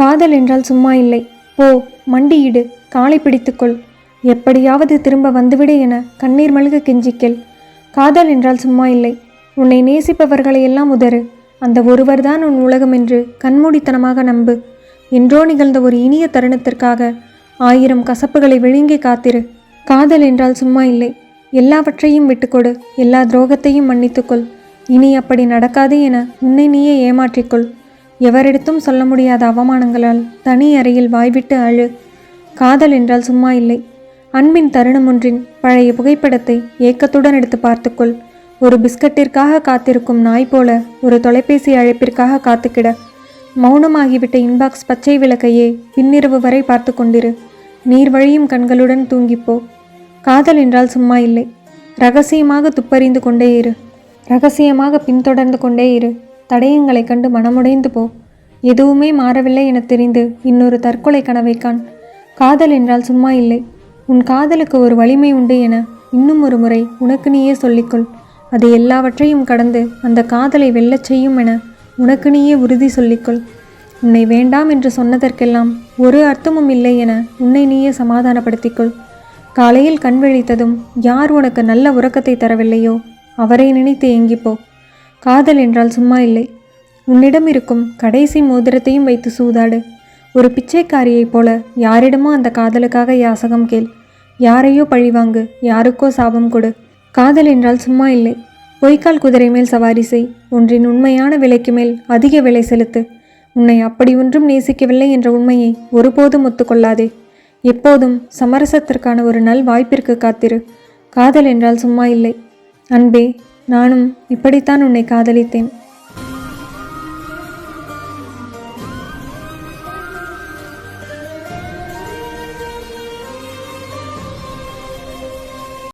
காதல் என்றால் சும்மா இல்லை. போ மண்டியிடு காலை பிடித்துக்கொள். எப்படியாவது திரும்ப வந்துவிடு என கண்ணீர் மல்க கெஞ்சிக்கல் காதல் என்றால் சும்மா இல்லை. உன்னை நேசிப்பவர்களையெல்லாம் உதறு. அந்த ஒருவர்தான் உன் உலகம் என்று கண்மூடித்தனமாக நம்பு. என்றோ நிகழ்ந்த ஒரு இனிய தருணத்திற்காக ஆயிரம் கசப்புகளை விழுங்கி காத்திரு. காதல் என்றால் சும்மா இல்லை. எல்லாவற்றையும் விட்டுக்கொடு. எல்லா துரோகத்தையும் மன்னித்துக்கொள். இனி அப்படி நடக்காது என உன்னை நீயே ஏமாற்றிக்கொள். எவரிடத்தும் சொல்ல முடியாத அவமானங்களால் தனி அறையில் வாய்விட்டு அழு. காதல் என்றால் சும்மா இல்லை. அன்பின் தருணம் ஒன்றின் பழைய புகைப்படத்தை ஏக்கத்துடன் எடுத்து பார்த்துக்கொள். ஒரு பிஸ்கட்டிற்காக காத்திருக்கும் நாய் போல ஒரு தொலைபேசி அழைப்பிற்காக காத்துக்கிட. மௌனமாகிவிட்ட இன்பாக்ஸ் பச்சை விளக்கையே பின்னிரவு வரை பார்த்து கொண்டிரு. நீர் வழியும் கண்களுடன் தூங்கிப்போ. காதல் என்றால் சும்மா இல்லை. ரகசியமாக துப்பறிந்து கொண்டே இரு. ரகசியமாக பின்தொடர்ந்து கொண்டே இரு. தடயங்களைக் கண்டு மனமுடைந்து போ. எதுவுமே மாறவில்லை என தெரிந்து இன்னொரு தற்கொலை கனவை காண். காதல் என்றால் சும்மா இல்லை. உன் காதலுக்கு ஒரு வலிமை உண்டு என இன்னும் ஒரு முறை உனக்கு நீயே சொல்லிக்கொள் அது எல்லாவற்றையும் கடந்து அந்த காதலை வெல்லச் செய்யும் என உனக்கு நீயே உறுதி சொல்லிக்கொள் உன்னை வேண்டாம் என்று சொன்னதற்கெல்லாம் ஒரு அர்த்தமும் இல்லை என உன்னை நீயே சமாதானப்படுத்திக்கொள் காலையில் கண் விழித்ததும் யார் உனக்கு நல்ல உறக்கத்தை தரவில்லையோ அவரை நினைத்து ஏங்கிப்போ காதல் என்றால் சும்மா இல்லை. உன்னிடம் இருக்கும் கடைசி மோதிரத்தையும் வைத்து சூதாடு. ஒரு பிச்சைக்காரியைப் போல யாரிடமோ அந்த காதலுக்காக யாசகம் கேள். யாரையோ பழிவாங்கு யாருக்கோ சாபம் கொடு. காதல் என்றால் சும்மா இல்லை. பொய்க்கால் குதிரை மேல் சவாரி செய். ஒன்றின் உண்மையான விலைக்கு மேல் அதிக விலை செலுத்து. உன்னை அப்படி ஒன்றும் நேசிக்கவில்லை என்ற உண்மையை ஒருபோதும் ஒத்துக்கொள்ளாதே. எப்போதும் சமரசத்திற்கான ஒரு நல் வாய்ப்பிற்கு காத்திரு. காதல் என்றால் சும்மா இல்லை. அன்பே நானும் இப்படித்தான் உன்னை காதலித்தேன்.